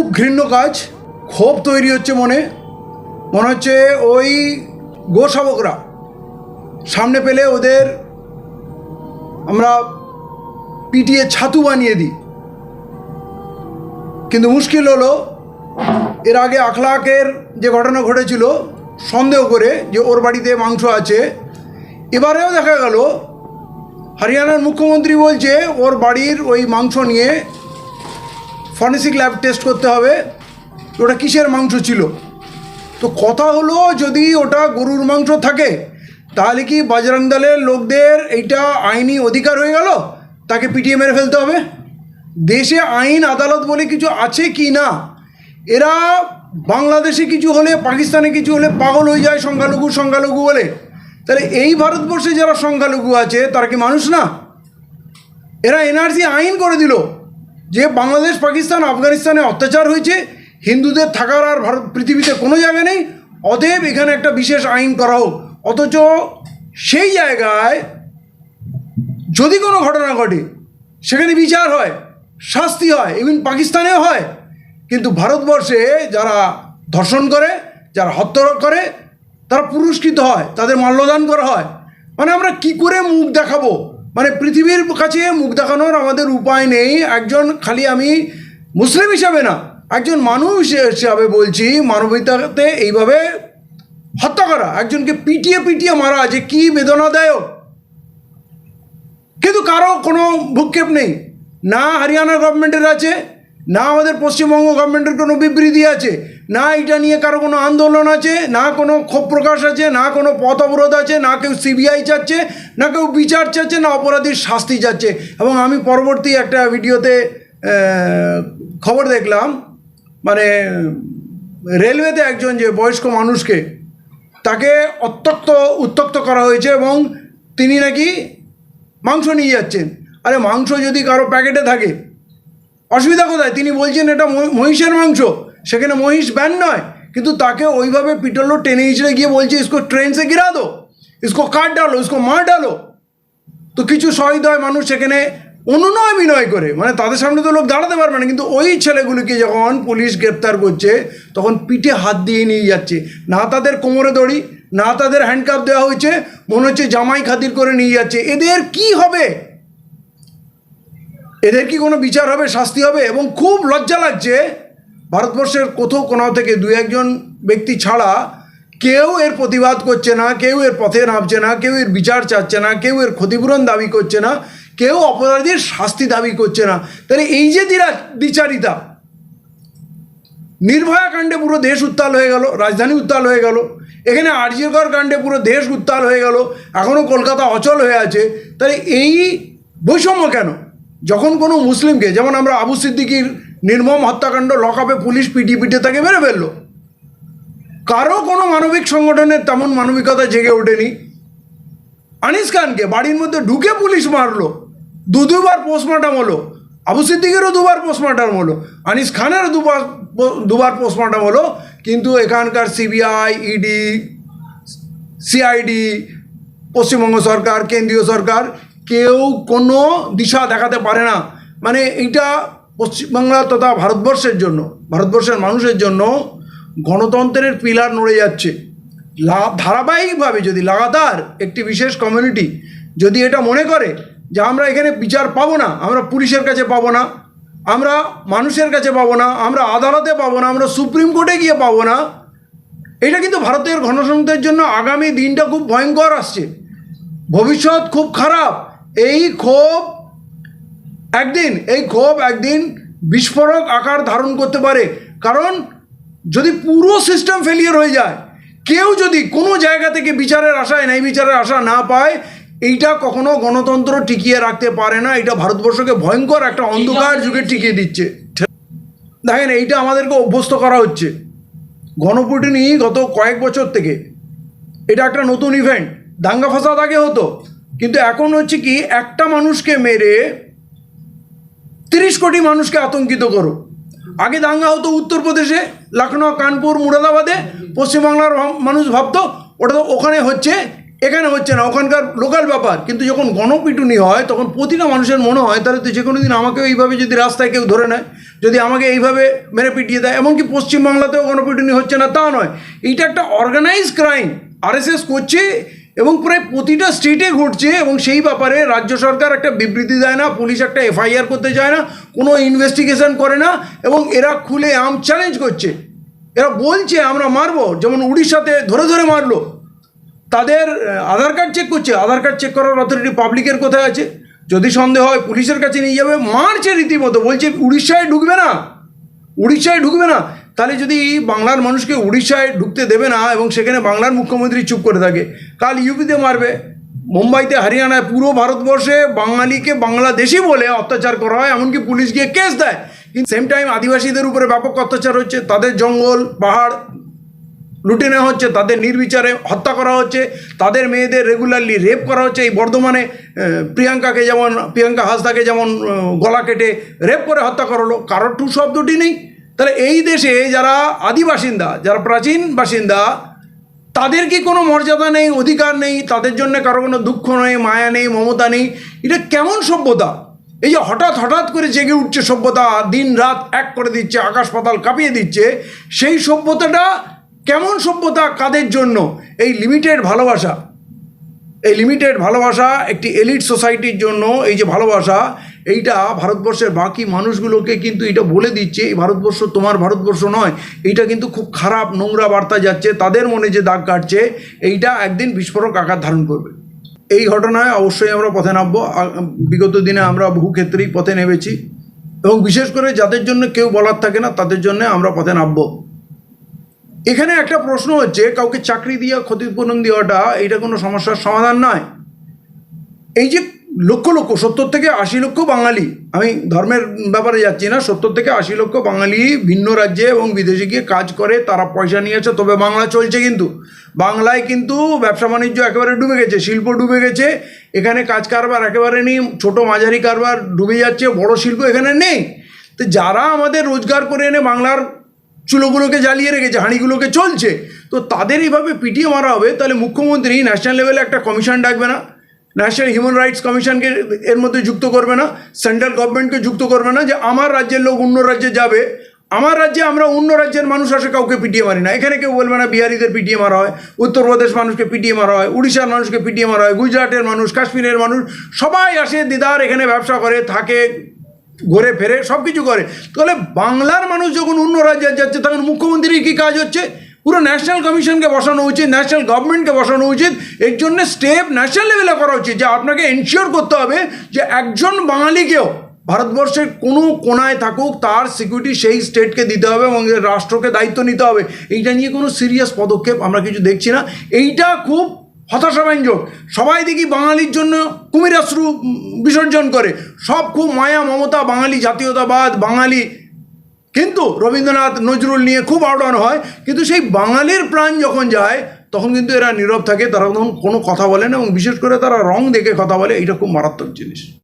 খুব ঘৃণ্য কাজ, ক্ষোভ তৈরি হচ্ছে মনে। মনে হচ্ছে ওই গোশাবকরা সামনে পেলে ওদের আমরা পিটিয়ে ছাতু বানিয়ে দিই। কিন্তু মুশকিল হলো, এর আগে আখলাকের যে ঘটনা ঘটেছিল, সন্দেহ করে যে ওর বাড়িতে মাংস আছে, এবারেও দেখা গেল, হরিয়ানার মুখ্যমন্ত্রী বলছে ওর বাড়ির ওই মাংস নিয়ে ফরেন্সিক ল্যাব টেস্ট করতে হবে। ওটা কিসের মাংস ছিল? তো কথা হলো, যদি ওটা গরুর মাংস থাকে, তাহলে কি বাজরং দলের লোকদের এইটা আইনি অধিকার হয়ে গেল? তাকে পিটিয়ে মেরে ফেলতে হবে? দেশে আইন, আদালত বলে কিছু আছে কি না? এরা বাংলাদেশে কিছু হলে, পাকিস্তানে কিছু হলে পাগল হয়ে যায়, সংখ্যালঘু সংখ্যালঘু বলে। তাহলে এই ভারতবর্ষে যারা সংখ্যালঘু আছে, তারা কি মানুষ না? এরা এনআরসি আইন করে দিল। যে বাংলাদেশ, পাকিস্তান, আফগানিস্তানে অত্যাচার হয়েছে, হিন্দুদের থাকার আর ভারত, পৃথিবীতে কোনো জায়গা নেই, অতএব এখানে একটা বিশেষ আইন করা হোক। অথচ সেই জায়গায় যদি কোনো ঘটনা ঘটে, সেখানে বিচার হয়, শাস্তি হয় ইভেন পাকিস্তানেও হয়, কিন্তু ভারতবর্ষে যারা ধর্ষণ করে, যারা হত্যা করে, তারা পুরস্কৃত হয়, তাদের মাল্যদান করা হয়। মানে আমরা কি করে মুখ দেখাবো? মানে পৃথিবীর কাছে মুখ দেখানোর আমাদের উপায় নেই। একজন খালি আমি মুসলিম হিসাবে না, একজন মানুষ হিসাবে বলছি, মানবিকতাতে এইভাবে হত্যা করা, একজনকে পিটিয়ে পিটিয়ে মারা যে কী বেদনাদায়ক। কিন্তু কারও কোনো ভূক্ষেপ নেই। না হরিয়ানা গভর্নমেন্টের আছে, না আমাদের পশ্চিমবঙ্গ গভর্নমেন্টের কোনো বিবৃতি আছে। না এটা নিয়ে কারও কোনো আন্দোলন আছে, না কোনো ক্ষোভ প্রকাশ আছে, না কোনো পথ অবরোধ আছে, না কেউ সিবিআই চাচ্ছে, না কেউ বিচার চাচ্ছে, না অপরাধীর শাস্তি চাচ্ছে। এবং আমি পরবর্তী একটা ভিডিওতে খবর দেখলাম মানে রেলওয়েতে একজন যে বয়স্ক মানুষকে তাকে অত্যক্ত উত্তক্ত করা হয়েছে এবং তিনি নাকি মাংস নিয়ে যাচ্ছেন। আরে মাংস যদি কারও প্যাকেটে থাকে, অসুবিধা কোথায়? তিনি বলছেন এটা মহি- মহিষের মাংস। সেখানে মহিষ ব্যান নয়, কিন্তু তাকে ওইভাবে পিটলো, টেনে হিঁচড়ে গিয়ে বলছে, ইসকো ট্রেন সে গিরা দো, ইসকো কাট ডালো ইসকো মার ডালো তো কিছু শহীদ হয় মানুষ সেখানে অনুনয় বিনয় করে মানে তাদের সামনে তো লোক দাঁড়াতে পারবে না, কিন্তু ওই ছেলেগুলিকে যখন পুলিশ গ্রেপ্তার করছে, তখন পিঠে হাত দিয়ে নিয়ে যাচ্ছে। না তাদের কোমরে দড়ি, না তাদের হ্যান্ডকাপ দেওয়া হয়েছে, মনে হচ্ছে জামাই খাতির করে নিয়ে যাচ্ছে। এদের কি হবে? এদের কি কোনো বিচার হবে, শাস্তি হবে? এবং খুব লজ্জা লাগছে ভারতবর্ষের কোথাও কোনাও থেকে দু একজন ব্যক্তি ছাড়া কেউ এর প্রতিবাদ করছে না, কেউ এর পথে নামছে না, কেউ এর বিচার চাচ্ছে না, কেউ এর ক্ষতিপূরণ দাবি করছে না, কেউ অপরাধীর শাস্তি দাবি করছে না। তাহলে এই যে দিরা দ্বিচারিতা নির্ভয়া কাণ্ডে পুরো দেশ উত্তাল হয়ে গেল, রাজধানী উত্তাল হয়ে গেল, এখানে আরজিকর কাণ্ডে পুরো দেশ উত্তাল হয়ে গেল এখনও কলকাতা অচল হয়ে আছে, তাহলে এই বৈষম্য কেন? যখন কোনো মুসলিমকে, যেমন আমরা আবু সিদ্দিকির নির্মম হত্যাকাণ্ড লকআপে পুলিশ পিটি পিটে তাকে মেরে ফেলল। কারও কোনো মানবিক সংগঠনের তেমন মানবিকতা জেগে ওঠেনি। আনিস খানকে বাড়ির মধ্যে ঢুকে পুলিশ মারলো। দু দুবার পোস্টমর্টম হলো। আবু সিদ্দিকেরও দুবার পোস্টমর্টম হলো। আনিস খানেরও দুবার দুবার পোস্টমর্টম হলো। কিন্তু এখানকার সিবিআই ইডি সিআইডি পশ্চিমবঙ্গ সরকার, কেন্দ্রীয় সরকার কেউ কোনো দিশা দেখাতে পারে না। মানে এইটা পশ্চিমবাংলা তথা ভারতবর্ষের জন্য, ভারতবর্ষের মানুষের জন্য গণতন্ত্রের পিলার নড়ে যাচ্ছে। ধারাবাহিকভাবে যদি লাগাতার একটি বিশেষ কমিউনিটি যদি এটা মনে করে যে আমরা এখানে বিচার পাবো না, আমরা পুলিশের কাছে পাবো না, আমরা মানুষের কাছে পাবো না, আমরা আদালতে পাবো না, আমরা সুপ্রিম কোর্টে গিয়ে পাবো না, এটা কিন্তু ভারতের গণতন্ত্রের জন্য আগামী দিনটা খুব ভয়ঙ্কর আসছে। ভবিষ্যৎ খুব খারাপ। এই ক্ষোভ একদিন এই ক্ষোভ একদিন বিস্ফোরক আকার ধারণ করতে পারে। কারণ যদি পুরো সিস্টেম ফেলিয়ার হয়ে যায় কেউ যদি কোনো জায়গা থেকে বিচারের আশায় ন্যায় বিচারের আশা না পায় এইটা কখনো গণতন্ত্র টিকিয়ে রাখতে পারে না। এটা ভারতবর্ষকে ভয়ঙ্কর একটা অন্ধকার যুগে টিকিয়ে দিচ্ছে। দেখেন এইটা আমাদেরকে অভ্যস্ত করা হচ্ছে। গণপুটিনি গত কয়েক বছর থেকে এটা একটা নতুন ইভেন্ট দাঙ্গা ফাসাদ আগে হতো। কিন্তু এখন হচ্ছে কি, একটা মানুষকে মেরে তিরিশ কোটি মানুষকে আতঙ্কিত করো। আগে দাঙ্গা হতো উত্তরপ্রদেশে লখনৌ কানপুর, মুরাদাবাদে, পশ্চিমবাংলার মানুষ ভাবতো, ওটা তো ওখানে হচ্ছে, এখানে হচ্ছে না, ওখানকার লোকাল ব্যাপার। কিন্তু যখন গণপিটুনি হয়, তখন প্রতিটা মানুষের মনে হয়, তাহলে তো যে কোনো দিন আমাকেও এইভাবে যদি রাস্তায় কেউ ধরে নেয়, যদি আমাকে এইভাবে মেরে পিটিয়ে দেয়, এমনকি পশ্চিমবাংলাতেও গণপিটুনি হচ্ছে না, তা নয়। এইটা একটা অর্গানাইজ ক্রাইম আরএসএস করছে এবং প্রায় প্রতিটা স্টেটে ঘটছে এবং সেই ব্যাপারে রাজ্য সরকার একটা বিবৃতি দেয় না, পুলিশ একটা এফআইআর করতে চায় না, কোনো ইনভেস্টিগেশন করে না এবং এরা খুলে আম চ্যালেঞ্জ করছে। এরা বলছে, আমরা মারবো। যেমন উড়িষ্যাতে ধরে ধরে মারলো। তাদের আধার কার্ড চেক করছে। আধার কার্ড চেক করার অথরিটি পাবলিকের কোথায় আছে? যদি সন্দেহ হয়, পুলিশের কাছে নিয়ে যাবে। মারছে রীতিমতো। বলছে, উড়িষ্যায় ঢুকবে না। উড়িষ্যায় ঢুকবে না। তাহলে যদি বাংলার মানুষকে উড়িষ্যায় ঢুকতে দেবে না এবং সেখানে বাংলার মুখ্যমন্ত্রী চুপ করে থাকে, কাল ইউপিতে মারবে। মুম্বাইতে, হরিয়ানায়, পুরো ভারতবর্ষে বাঙালিকে বাংলাদেশি বলে অত্যাচার করা হয়, এমনকি পুলিশ গিয়ে কেস দেয়। কিন্তু সেম টাইম আদিবাসীদের উপরে ব্যাপক অত্যাচার হচ্ছে, তাদের জঙ্গল, পাহাড় লুটে নেওয়া হচ্ছে, তাদের নির্বিচারে হত্যা করা হচ্ছে, তাদের মেয়েদের রেগুলারলি রেপ করা হচ্ছে। এই বর্ধমানে প্রিয়াঙ্কাকে যেমন, প্রিয়াঙ্কা হাসদাকে যেমন গলা কেটে রেপ করে হত্যা করা হলো কারোর টু শব্দটি নেই। তাহলে এই দেশে যারা আদি বাসিন্দা, যারা প্রাচীন বাসিন্দা, তাদের কি কোনো মর্যাদা নেই, অধিকার নেই, তাদের জন্য কারও কোনো দুঃখ নেই, মায়া নেই, মমতা নেই? এটা কেমন সভ্যতা? এই যে হঠাৎ হঠাৎ করে জেগে উঠছে সভ্যতা, দিন রাত এক করে দিচ্ছে, আকাশ পাতাল কাঁপিয়ে দিচ্ছে, সেই সভ্যতাটা কেমন সভ্যতা কাদের জন্য? এই লিমিটেড ভালোবাসা। এই লিমিটেড ভালোবাসা একটি এলিট সোসাইটির জন্য, এই যে ভালোবাসা এইটা ভারতবর্ষের বাকি মানুষগুলোকে কিন্তু এটা বলে দিচ্ছে, এই ভারতবর্ষ তোমার ভারতবর্ষ নয়। এইটা কিন্তু খুব খারাপ নোংরা বার্তা যাচ্ছে, তাদের মনে যে দাগ কাটছে, এইটা একদিন বিস্ফোরক আকার ধারণ করবে। এই ঘটনায় অবশ্যই আমরা পথে নামবো বিগত দিনে আমরা বহু ক্ষেত্রেই পথে নেমেছি এবং বিশেষ করে যাদের জন্য কেউ বলার থাকে না, তাদের জন্য আমরা পথে নামবো। এখানে একটা প্রশ্ন হচ্ছে, কাউকে চাকরি দিয়া ক্ষতিপূরণ দেওয়াটা এটা কোনো সমস্যার সমাধান নয়। এই যে লক্ষ লক্ষ, সত্তর থেকে আশি লক্ষ বাঙালি। আমি ধর্মের ব্যাপারে যাচ্ছি না, সত্তর থেকে আশি লক্ষ বাঙালি ভিন্ন রাজ্যে এবং বিদেশে গিয়ে কাজ করে, তারা পয়সা নিয়েছে তবে বাংলা চলছে কিন্তু। বাংলায় কিন্তু ব্যবসা বাণিজ্য একেবারে ডুবে গেছে, শিল্প ডুবে গেছে, এখানে কাজ কারবার একেবারে নেই, ছোট মাঝারি কারবার ডুবে যাচ্ছে, বড় শিল্প এখানে নেই। তো যারা আমাদের রোজগার করে এনে বাংলার চুলোগুলোকে জ্বালিয়ে রেখেছে, হাঁড়িগুলোকে চলছে, তো তাদের এইভাবে পিটিয়ে মারা হবে, তাহলে মুখ্যমন্ত্রী ন্যাশনাল লেভেলে একটা কমিশন ডাকবে না? ন্যাশনাল হিউম্যান রাইটস কমিশনকে এর মধ্যে যুক্ত করবে না সেন্ট্রাল গভর্নমেন্টকে যুক্ত করবে না যে আমার রাজ্যের লোক অন্য রাজ্যে যাবে। আমার রাজ্যে আমরা অন্য রাজ্যের মানুষ আসে, কাউকে পিটিয়ে মারি না। এখানে কেউ বলবে না, বিহারিদের পিটিয়ে মারা হয়, উত্তরপ্রদেশ মানুষকে পিটিয়ে মারা হয়, উড়িষ্যার মানুষকে পিটিয়ে মারা হয়, গুজরাটের মানুষ, কাশ্মীরের মানুষ, সবাই আসে, দিদার এখানে ব্যবসা করে, থাকে, ঘুরে ফেরে সব কিছু করে। তাহলে বাংলার মানুষ যখন অন্য রাজ্যে যাচ্ছে, তখন মুখ্যমন্ত্রীর কী কাজ হচ্ছে? পুরো ন্যাশনাল কমিশনকে বসানো উচিত ন্যাশনাল গভর্নমেন্টকে বসানো উচিত। এর জন্য স্টেপ ন্যাশনাল লেভেলে করা উচিত যে আপনাকে এনশিওর করতে হবে যে একজন বাঙালিকেও ভারতবর্ষের কোনো কোনায় থাকুক, তার সিকিউরিটি সেই স্টেটকে দিতে হবে এবং রাষ্ট্রকে দায়িত্ব নিতে হবে। এইটা নিয়ে কোনো সিরিয়াস পদক্ষেপ আমরা কিছু দেখছি না। এইটা খুব হতাশাব্যঞ্জক। সবাই দেখি বাঙালির জন্য কুমিরাশ্রু বিসর্জন করে। সব খুব মায়া, মমতা, বাঙালি জাতীয়তাবাদ, বাঙালি কিন্তু রবীন্দ্রনাথ নজরুল নিয়ে খুব আওড়ানো হয়। কিন্তু সেই বাঙালির প্রাণ যখন যায়, তখন কিন্তু এরা নীরব থাকে, তারা তখন কোনো কথা বলে না এবং বিশেষ করে তারা রং দেখে কথা বলে এটা খুব মারাত্মক জিনিস।